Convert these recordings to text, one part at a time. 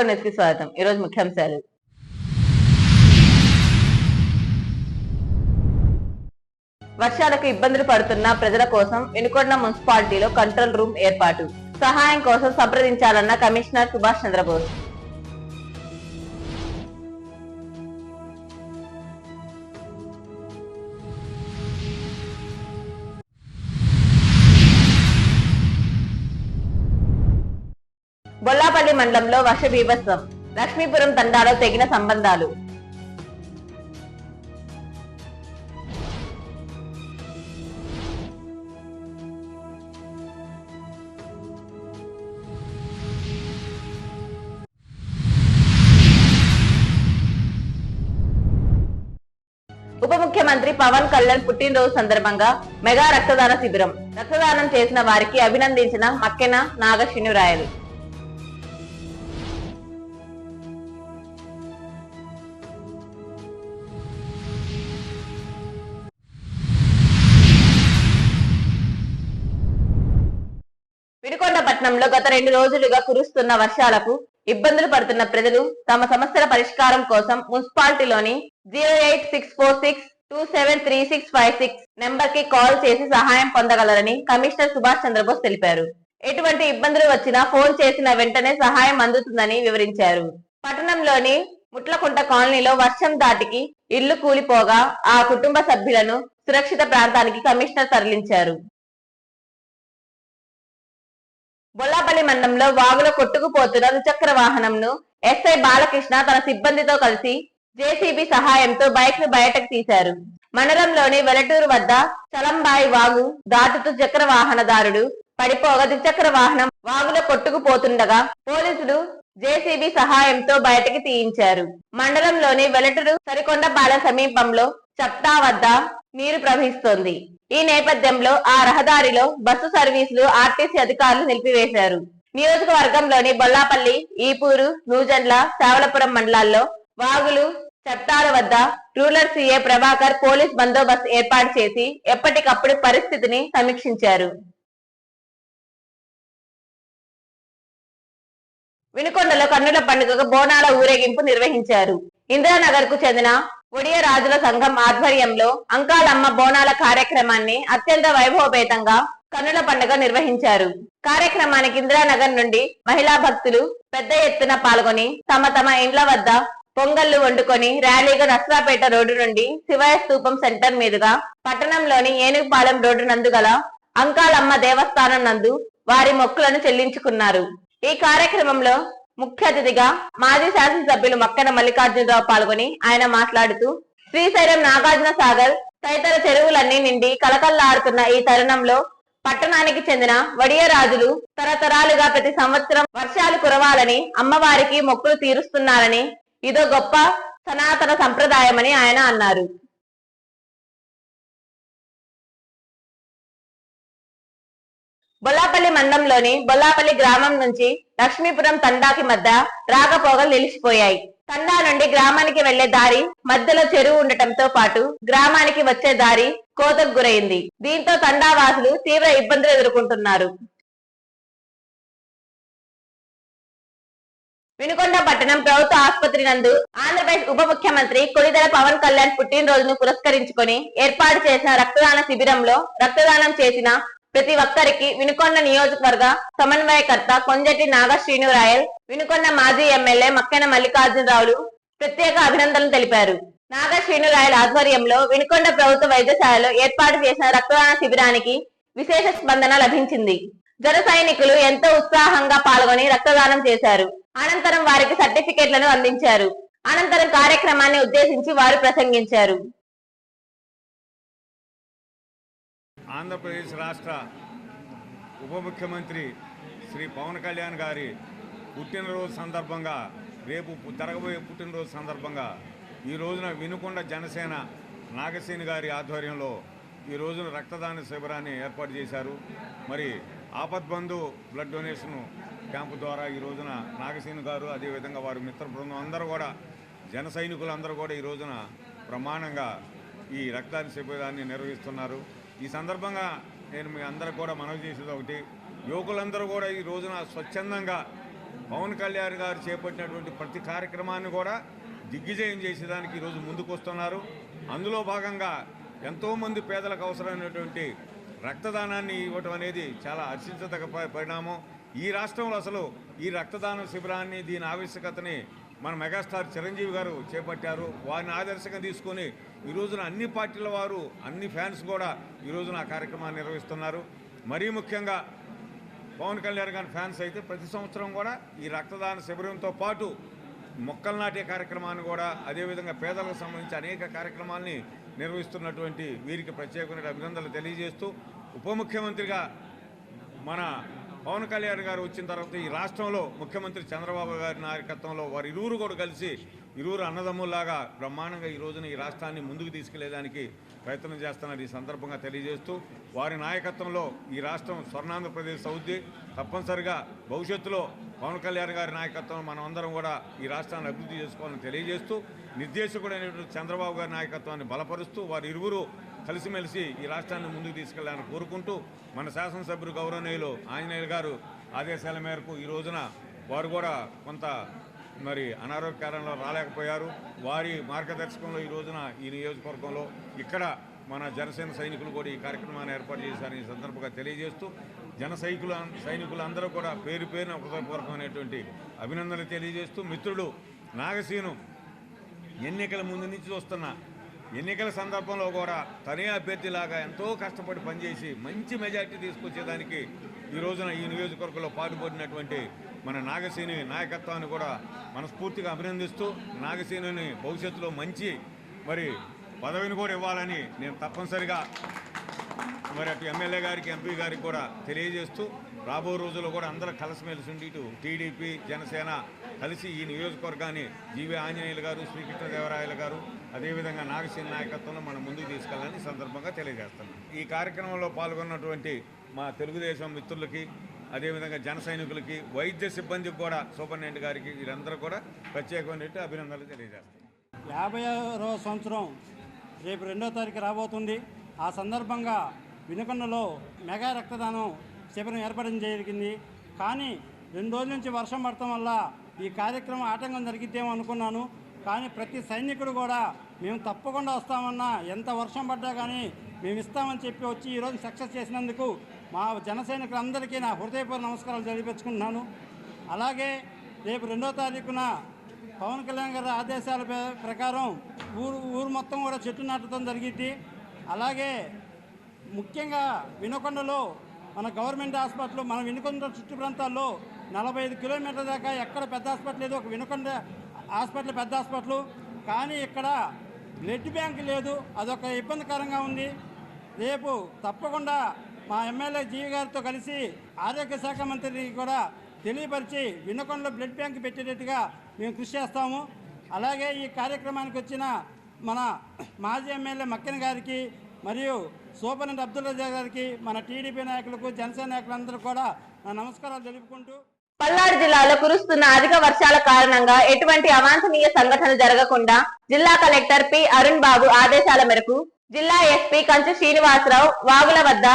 నమస్కారం వినుకోడు కి స్వాగతం ఈరోజు ముఖ్యాంశాలు వర్షాలకు ఇబ్బందులు పడుతున్న ప్రజల కోసం వినుకొండ మున్సిపాలిటీలో కంట్రోల్ రూమ్ ఏర్పాటు. సహాయం కోసం సంప్రదించాలన్న కమిషనర్ సుభాష్ చంద్రబోస్. మండలంలో వర్ష బీభత్సం లక్ష్మీపురం తండాలో తెగిన సంబంధాలు. ఉప ముఖ్యమంత్రి పవన్ కళ్యాణ్ పుట్టినరోజు సందర్భంగా మెగా రక్తదాన శిబిరం. రక్తదానం చేసిన వారికి అభినందించిన మక్కెన నాగశినురాయలు. విశాఖపట్నంలో గత రెండు రోజులుగా కురుస్తున్న వర్షాలకు ఇబ్బందులు పడుతున్న ప్రజలు తమ సమస్యల పరిష్కారం కోసం మున్సిపాలిటీలోని zero eight six four six two seven three six five six నెంబర్కి కాల్ చేసి సహాయం పొందగలరని కమిషనర్ సుభాష్ చంద్రబోస్ తెలిపారు. ఎటువంటి ఇబ్బందులు వచ్చినా ఫోన్ చేసిన వెంటనే సహాయం అందుతుందని వివరించారు. పట్టణంలోని ముట్లకుంట కాలనీలో వర్షం దాటికి ఇల్లు కూలిపోగా ఆ కుటుంబ సభ్యులను సురక్షిత ప్రాంతానికి కమిషనర్ తరలించారు. బొల్లాపల్లి మండలంలో వాగులో కొట్టుకుపోతున్న ద్విచక్ర వాహనంను ఎస్ఐ బాలకృష్ణ తన సిబ్బందితో కలిసి జేసీబీ సహాయంతో బైక్ను బయటకు తీశారు. మండలంలోని వెలటూరు వద్ద చలంబాయి వాగు దాటుతూ చక్ర వాహనదారుడు పడిపోగా ద్విచక్ర వాహనం వాగులో కొట్టుకుపోతుండగా పోలీసులు జేసీబీ సహాయంతో బయటకి తీయించారు. మండలంలోని వెలటూరు సరికొండపాలెం సమీపంలో చప్తా వద్ద నీరు ప్రవహిస్తోంది. ఈ నేపథ్యంలో ఆ రహదారిలో బస్సు సర్వీసులు ఆర్టీసీ అధికారులు నిలిపివేశారు. నియోజకవర్గంలోని బొల్లాపల్లి ఈపూరు నూజండ్ల శావలపురం మండలాల్లో వాగులు చట్టాల వద్ద రూరల్ సీఏ ప్రభాకర్ పోలీస్ బందోబస్తు ఏర్పాటు చేసి ఎప్పటికప్పుడు పరిస్థితిని సమీక్షించారు. వినుకొండలో కన్నుల పండుగకు బోనాల ఊరేగింపు నిర్వహించారు. ఇందిరానగర్కు చెందిన ఒడియ రాజుల సంఘం ఆధ్వర్యంలో అంకాలమ్మ బోనాల కార్యక్రమాన్ని అత్యంత వైభవపేతంగా కన్నుల పండుగ నిర్వహించారు. కార్యక్రమానికి ఇందిరానగర్ నుండి మహిళా భక్తులు పెద్ద ఎత్తున పాల్గొని తమ తమ ఇండ్ల వద్ద పొంగళ్ళు వండుకొని ర్యాలీగా నస్రాపేట రోడ్డు నుండి శివయ స్తూపం సెంటర్ మీదుగా పట్టణంలోని ఏనుగుపాలెం రోడ్డు నందు గల అంకాలమ్మ దేవస్థానం నందు వారి మొక్కులను చెల్లించుకున్నారు. ఈ కార్యక్రమంలో ముఖ్య అతిథిగా మాజీ శాసనసభ్యులు మక్కన మల్లికార్జునరావు పాల్గొని ఆయన మాట్లాడుతూ శ్రీశైలం నాగార్జున సాగర్ తదితర చెరువులన్నీ నిండి కలకల్లాడుతున్న ఈ తరుణంలో పట్టణానికి చెందిన వడియరాజులు తరతరాలుగా ప్రతి సంవత్సరం వర్షాలు కురవాలని అమ్మవారికి మొక్కులు తీరుస్తున్నారని ఇదో గొప్ప సనాతన సంప్రదాయమని ఆయన అన్నారు. బొల్లాపల్లి మండంలోని బొల్లాపల్లి గ్రామం నుంచి లక్ష్మీపురం తండాకి మధ్య రాకపోకలు నిలిచిపోయాయి. తండా నుండి గ్రామానికి వెళ్ళే దారి మధ్యలో చెరువు ఉండటంతో పాటు గ్రామానికి వచ్చే దారి కోతకు గురైంది. దీంతో తండా వాసులు తీవ్ర ఇబ్బందులు ఎదుర్కొంటున్నారు. వినుకొండ పట్టణం ప్రభుత్వ ఆసుపత్రి నందు ఆంధ్రప్రదేశ్ ఉప ముఖ్యమంత్రి కొడిదల పవన్ కళ్యాణ్ పుట్టినరోజును పురస్కరించుకొని ఏర్పాటు చేసిన రక్తదాన శిబిరంలో రక్తదానం చేసిన ప్రతి ఒక్కరికి వినుకొండ నియోజకవర్గ సమన్వయకర్త కొంజటి నాగ శ్రీనురాయల్ వినుకొండ మాజీ ఎమ్మెల్యే మక్కెన మల్లికార్జునరావులు ప్రత్యేక అభినందనలు తెలిపారు. నాగ శ్రీనురాయల్ ఆధ్వర్యంలో వినుకొండ ప్రభుత్వ వైద్యశాలలో ఏర్పాటు చేసిన రక్తదాన శిబిరానికి విశేష స్పందన లభించింది. జన సైనికులు ఎంతో ఉత్సాహంగా పాల్గొని రక్తదానం చేశారు. అనంతరం వారికి సర్టిఫికెట్లను అందించారు. అనంతరం కార్యక్రమాన్ని ఉద్దేశించి వారు ప్రసంగించారు. ఆంధ్రప్రదేశ్ రాష్ట్ర ఉప ముఖ్యమంత్రి శ్రీ పవన్ కళ్యాణ్ గారి పుట్టినరోజు సందర్భంగా రేపు జరగబోయే పుట్టినరోజు సందర్భంగా ఈ రోజున వినుకొండ జనసేన నాగసేని గారి ఆధ్వర్యంలో ఈ రోజున రక్తదాన శిబిరాన్ని ఏర్పాటు చేశారు. మరి ఆపద్బంధు బ్లడ్ డొనేషన్ క్యాంపు ద్వారా ఈ రోజున నాగసేని గారు అదేవిధంగా వారి మిత్ర బృందం అందరూ కూడా జన సైనికులందరూ కూడా ఈ రోజున ప్రమాణంగా ఈ రక్తదాన శిబిరాన్ని నిర్వహిస్తున్నారు. ఈ సందర్భంగా నేను మీ అందరికి కూడా మనవి చేసేది ఒకటి. యువకులందరూ కూడా ఈ రోజున స్వచ్ఛందంగా పవన్ కళ్యాణ్ గారు చేపట్టినటువంటి ప్రతి కార్యక్రమాన్ని కూడా దిగ్విజయం చేసేదానికి ఈరోజు ముందుకు వస్తున్నారు అందులో భాగంగా ఎంతోమంది పేదలకు అవసరమైనటువంటి రక్తదానాన్ని ఇవ్వటం అనేది చాలా హర్షించదగ్గ పరిణామం. ఈ రాష్ట్రంలో అసలు ఈ రక్తదాన శిబిరాన్ని దీని ఆవశ్యకతని మన మెగాస్టార్ చిరంజీవి గారు చేపట్టారు. వారిని ఆదర్శంగా తీసుకొని ఈ రోజున అన్ని పార్టీల వారు అన్ని ఫ్యాన్స్ కూడా ఈ రోజున ఆ కార్యక్రమాన్ని నిర్వహిస్తున్నారు. మరీ ముఖ్యంగా పవన్ కళ్యాణ్ గారి ఫ్యాన్స్ అయితే ప్రతి సంవత్సరం కూడా ఈ రక్తదాన శిబిరంతో పాటు మొక్కలు నాటే కార్యక్రమాన్ని కూడా అదేవిధంగా పేదలకు సంబంధించి అనేక కార్యక్రమాల్ని నిర్వహిస్తున్నటువంటి వీరికి ప్రత్యేకమైన అభినందనలు తెలియజేస్తూ ఉప ముఖ్యమంత్రిగా మన పవన్ కళ్యాణ్ గారు వచ్చిన తర్వాత ఈ రాష్ట్రంలో ముఖ్యమంత్రి చంద్రబాబు గారి నాయకత్వంలో వారు ఇరువురు కూడా కలిసి ఇరువురు అన్నదమ్ముల్లాగా బ్రహ్మాండంగా ఈ రోజున ఈ రాష్ట్రాన్ని ముందుకు తీసుకెళ్ళేదానికి ప్రయత్నం చేస్తున్నారు ఈ సందర్భంగా తెలియజేస్తూ వారి నాయకత్వంలో ఈ రాష్ట్రం స్వర్ణాంధ్రప్రదేశ్ అవుద్ది తప్పనిసరిగా భవిష్యత్తులో పవన్ కళ్యాణ్ గారి నాయకత్వం మనం అందరం కూడా ఈ రాష్ట్రాన్ని అభివృద్ధి చేసుకోవాలని తెలియజేస్తూ నిర్దేశకుడైనటువంటి చంద్రబాబు గారి నాయకత్వాన్ని బలపరుస్తూ వారి ఇరువురు కలిసిమెలిసి ఈ రాష్ట్రాన్ని ముందుకు తీసుకెళ్ళాలని కోరుకుంటూ మన శాసనసభ్యులు గౌరవనీయులు ఆంజనేయులు గారు ఆదేశాల మేరకు ఈ రోజున వారు కూడా కొంత మరి అనారోగ్య కారణంలో రాలేకపోయారు. వారి మార్గదర్శకంలో ఈ రోజున ఈ నియోజకవర్గంలో ఇక్కడ మన జనసేన సైనికులు కూడా ఈ కార్యక్రమాన్ని ఏర్పాటు చేశారని ఈ సందర్భంగా తెలియజేస్తూ జన సైకుల సైనికులందరూ కూడా పేరు పేరున హృదయపూర్వకమైనటువంటి అభినందనలు తెలియజేస్తూ మిత్రుడు నాగసీను ఎన్నికల ముందు నుంచి చూస్తున్నా ఎన్నికల సందర్భంలో కూడా తనే అభ్యర్థిలాగా ఎంతో కష్టపడి పనిచేసి మంచి మెజార్టీ తీసుకొచ్చేదానికి ఈ రోజున ఈ నియోజకవర్గంలో పాటుపడినటువంటి మన నాగసేని నాయకత్వాన్ని కూడా మనస్ఫూర్తిగా అభినందిస్తూ నాగసేనుని భవిష్యత్తులో మంచి మరి పదవిని కూడా ఇవ్వాలని నేను తప్పనిసరిగా మరి అటు ఎమ్మెల్యే గారికి ఎంపీ గారికి కూడా తెలియజేస్తూ రాబో రోజుల్లో కూడా అందరూ కలిసిమెలిసి ఉండి ఇటు టీడీపీ జనసేన కలిసి ఈ నియోజకవర్గాన్ని జీవి ఆంజనేయులు గారు శ్రీకృష్ణదేవరాయలు గారు అదేవిధంగా నాగసేన నాయకత్వంలో మనం ముందుకు తీసుకెళ్ళాలని సందర్భంగా తెలియజేస్తున్నాం. ఈ కార్యక్రమంలో పాల్గొన్నటువంటి మా తెలుగుదేశం మిత్రులకి అదేవిధంగా జన సైనికులకి వైద్య సిబ్బందికి కూడా సూపరింటెండెంట్ గారికి వీరందరూ కూడా ప్రత్యేకమైన అభినందనలు తెలియజేస్తున్నాం. యాభై సంవత్సరం రేపు రెండో తారీఖు రాబోతుంది. ఆ సందర్భంగా వినుకొండలో మెగా రక్తదానం శిబిరం ఏర్పడడం జరిగింది. కానీ రెండు రోజుల నుంచి వర్షం పడటం వల్ల ఈ కార్యక్రమం ఆటంకం జరిగిద్దేమో అనుకున్నాను. కానీ ప్రతి సైనికుడు కూడా మేము తప్పకుండా వస్తామన్నా ఎంత వర్షం పడ్డా కానీ మేము ఇస్తామని చెప్పి వచ్చి ఈరోజు సక్సెస్ చేసినందుకు మా జన సైనికులందరికీ నా హృదయపూర్వ నమస్కారాలు జరిపించుకుంటున్నాను అలాగే రేపు రెండో తారీఖున పవన్ కళ్యాణ్ గారి ఆదేశాల ప్ర- ప్రకారం ఊరు ఊరు మొత్తం కూడా చెట్టు నాటడం జరిగింది అలాగే ముఖ్యంగా వినకొండలో మన గవర్నమెంట్ హాస్పిటల్ మన వినుకొండ చుట్టు ప్రాంతాల్లో నలభై ఐదు కిలోమీటర్ల దాకా ఎక్కడ పెద్ద హాస్పిటల్ లేదు ఒక వినుకొండ హాస్పిటల్ పెద్ద హాస్పిటల్. కానీ ఇక్కడ బ్లడ్ బ్యాంక్ లేదు అదొక ఇబ్బందికరంగా ఉంది. రేపు తప్పకుండా మా ఎమ్మెల్యే జీవి గారితో కలిసి ఆరోగ్య శాఖ మంత్రికి కూడా తెలియపరిచి వినకొండలో బ్లడ్ బ్యాంక్ పెట్టేటట్టుగా మేము కృషి చేస్తాము. అలాగే ఈ కార్యక్రమానికి వచ్చిన మన మాజీ ఎమ్మెల్యే మక్కెన గారికి మరియు సూపరింటెండెంట్ అబ్దుల్ రజా గారికి మన టీడీపీ నాయకులకు జనసేన నాయకులందరూ కూడా నా నమస్కారాలు తెలుపుకుంటూ పల్నాడు జిల్లాలో కురుస్తున్న అధిక వర్షాల కారణంగా ఎటువంటి అవాంఛనీయ సంఘటన జరగకుండా జిల్లా కలెక్టర్ పి. అరుణ్ బాబు ఆదేశాల మేరకు జిల్లా ఎస్పీ కంచు శ్రీనివాసరావు వాగుల వద్ద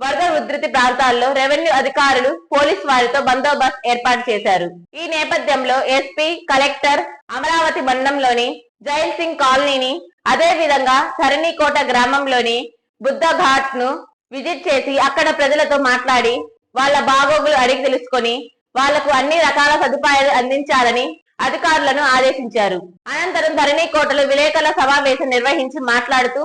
వరద ఉధృతి ప్రాంతాల్లో రెవెన్యూ అధికారులు పోలీస్ వారితో బందోబస్తు ఏర్పాటు చేశారు. ఈ నేపథ్యంలో ఎస్పీ కలెక్టర్ అమరావతి మండలంలోని జైల్ సింగ్ కాలనీని అదే విధంగా ధరణికోట గ్రామంలోని బుద్ధ ఘాట్ను విజిట్ చేసి అక్కడ ప్రజలతో మాట్లాడి వాళ్ళ బాగోగులు అడిగి తెలుసుకొని వాళ్ళకు అన్ని రకాల సదుపాయాలు అందించాలని అధికారులను ఆదేశించారు. అనంతరం ధరణికోటలో విలేకరుల సమావేశం నిర్వహించి మాట్లాడుతూ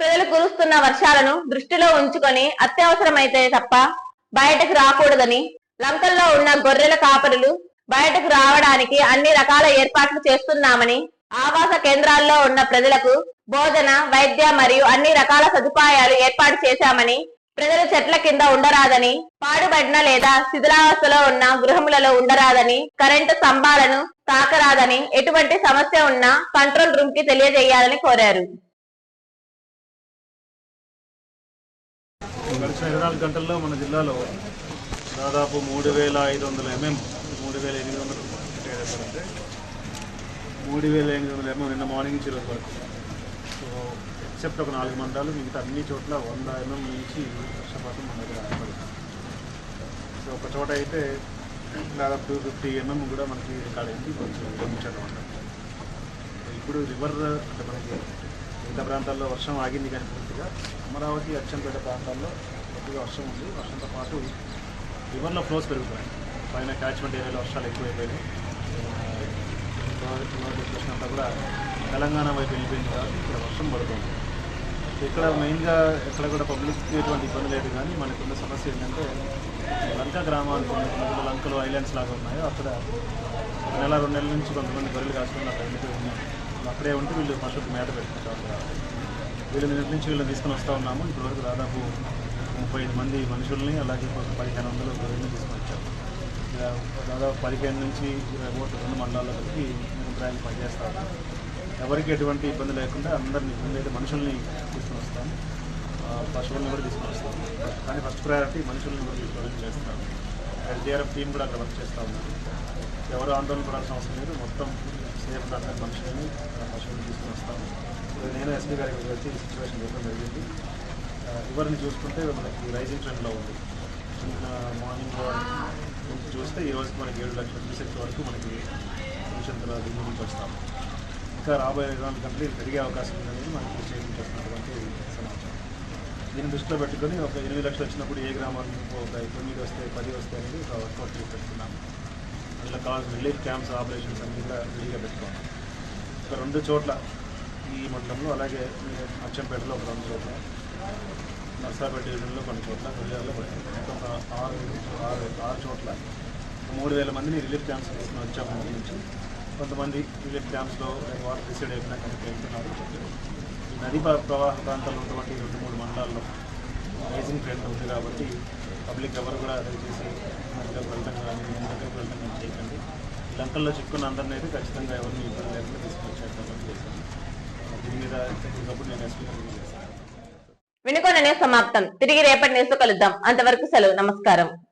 ప్రజలు కురుస్తున్న వర్షాలను దృష్టిలో ఉంచుకొని అత్యవసరమైతే తప్ప బయటకు రాకూడదని లంకల్లో ఉన్న గొర్రెల కాపరులు బయటకు రావడానికి అన్ని రకాల ఏర్పాట్లు చేస్తున్నామని ఆవాస కేంద్రాల్లో ఉన్న ప్రజలకు భోజన వైద్య మరియు అన్ని రకాల సదుపాయాలు ఏర్పాటు చేశామని ప్రజలు చెట్ల కింద ఉండరాదని పాడుబడిన లేదా శిథిలావస్థలో ఉన్న గృహములలో ఉండరాదని కరెంటు స్తంభాలను తాకరాదని ఎటువంటి సమస్య ఉన్నా కంట్రోల్ రూమ్కి తెలియజేయాలని కోరారు. గడిచిన ఇరవై నాలుగు గంటల్లో మన జిల్లాలో దాదాపు మూడు వేల ఐదు వందల ఎంఎం మూడు వేల ఎనిమిది వందల మూడు వేల ఎనిమిది వందల ఎంఎం నిన్న మార్నింగ్ నుంచి ఈరోజు వరకు. సో ఎక్సెప్ట్ ఒక నాలుగు మండలాలు మిగతా అన్ని చోట్ల వంద ఎంఎం నుంచి వర్షపాతం మన దగ్గర ఏర్పడుతుంది. సో ఒక చోట అయితే దాదాపు టూ ఫిఫ్టీ ఎంఎం కూడా మనకి రికార్డ్ అయింది కొంచెం గమనించడం వల్ల ఇప్పుడు రివర్ అంటే మనకి మిగతా ప్రాంతాల్లో వర్షం ఆగింది కానీ పూర్తిగా అమరావతి అచ్చంపేట ప్రాంతాల్లో కొద్దిగా వర్షం ఉంది. వర్షంతో పాటు రివర్లో ఫ్లోస్ పెరుగుతున్నాయి. పైన క్యాచ్మెంట్ ఏరియాలో వర్షాలు ఎక్కువైపోయినాయి. డిస్కషన్ అంతా కూడా తెలంగాణ వైపు వెళ్ళిపోయింది కాబట్టి ఇక్కడ వర్షం పడుతుంది. ఇక్కడ మెయిన్గా ఎక్కడ కూడా పబ్లిక్ ఎటువంటి ఇబ్బంది లేదు కానీ మనకున్న సమస్య ఏంటంటే లంక గ్రామాలు కొన్ని లంకలు ఐలాండ్స్ లాగా ఉన్నాయో అక్కడ ఒక నెల రెండు నెలల నుంచి కొంతమంది గొర్రెలు కాసుకుని అక్కడ వెళ్ళిపోయి ఉన్నాం అక్కడే ఉంటే వీళ్ళు పశువులకు మేత పెట్టుకుంటారు వీళ్ళ నిన్నటి నుంచి వీళ్ళని తీసుకొని వస్తూ ఉన్నాము. ఇప్పటివరకు దాదాపు ముప్పై ఐదు మంది మనుషుల్ని అలాగే పదిహేను వందలు గొర్రెల్ని తీసుకొని వచ్చాము దాదాపు పదిహేను నుంచి ఇరవై ఓట్లు రెండు మండలాల్లో కలిపి నిరంతరాయాలు పనిచేస్తా పనిచేస్తాను ఎవరికి ఎటువంటి ఇబ్బంది లేకుండా అందరినీ ముందైతే మనుషుల్ని తీసుకొని వస్తాము పశువులను పశువుల్ని కూడా తీసుకొని వస్తాము కానీ ఫస్ట్ ప్రయారిటీ మనుషుల్ని కూడా తీసుకొని చేస్తాము ఎల్టీఆర్ఎఫ్ టీం కూడా అక్కడ వర్క్ చేస్తూ ఉన్నారు. ఎవరు ఆందోళన పడాల్సిన అవసరం లేదు. మొత్తం సేఫ్ డాక్టర్ మనుషుల్ని పశువులను పశువుల్ని తీసుకొని వస్తాము ఇప్పుడు నేను ఎస్పీ గారికి వచ్చి ఈ సిచ్యువేషన్ చెప్పడం జరిగింది. ఎవరిని చూసుకుంటే మనకి రైజింగ్ ట్రెండ్లో ఉంది. నిన్న మార్నింగ్ చూస్తే ఈ రోజు మనకి ఏడు లక్షల క్యూసెక్స్ వరకు మనకి భవిష్యత్తులో తర్వాత నుంచి వస్తాం. ఇంకా రాబోయే ఐదు కంటే ఇది పెరిగే అవకాశం ఉందని మనకి స్టేట్ నుంచి సమాచారం. దీన్ని దృష్టిలో పెట్టుకొని ఒక ఎనిమిది లక్షలు వచ్చినప్పుడు ఏ గ్రామానికి ఒక తొమ్మిది వస్తాయి పది వస్తాయి అనేది ఒక వర్కౌట్ చేసి పెట్టుకున్నాము అందులో కావాల్సిన రిలీఫ్ క్యాంప్స్ ఆపరేషన్స్ అన్ని కూడా రెడీగా పెట్టుకోవాలి. ఒక రెండు చోట్ల ఈ మండలంలో అలాగే అచ్చంపేటలో ఒక రెండు చోట్ల. నర్సాపేట డివిజన్లో కొన్ని చోట్ల కొల్లారులో మొత్తం ఒక ఆరు ఆరు ఆరు చోట్ల మూడు వేల మందిని రిలీఫ్ క్యాంప్స్ తీసుకుని వచ్చాము నుంచి కొంతమంది రిలీఫ్ క్యాంప్స్లో వాటర్ డిసైడ్ అయిపోయినా కనుక వెళ్తున్నారు ఈ నదీ ప్రవాహ ప్రాంతాల్లో ఉన్నటువంటి రెండు మూడు మండలాల్లో రైజింగ్ ట్రెండ్ ఉంది కాబట్టి పబ్లిక్ ఎవరు కూడా దయచేసి నదిలోకి వెళ్ళటం కానీ నదిలోకి వెళ్ళటం కానీ చేయకండి. లంకల్లో చిక్కున్న అందరినీ అయితే ఖచ్చితంగా ఎవరిని ఇబ్బంది లేకుండా తీసుకొచ్చేస్తామని చేశాను దీని మీద చెప్పినప్పుడు నేను ఎస్పీ వినుకొననే సమాప్తం. తిరిగి రేపటి నేసు కలుద్దాం. అంతవరకు సెలవు. నమస్కారం.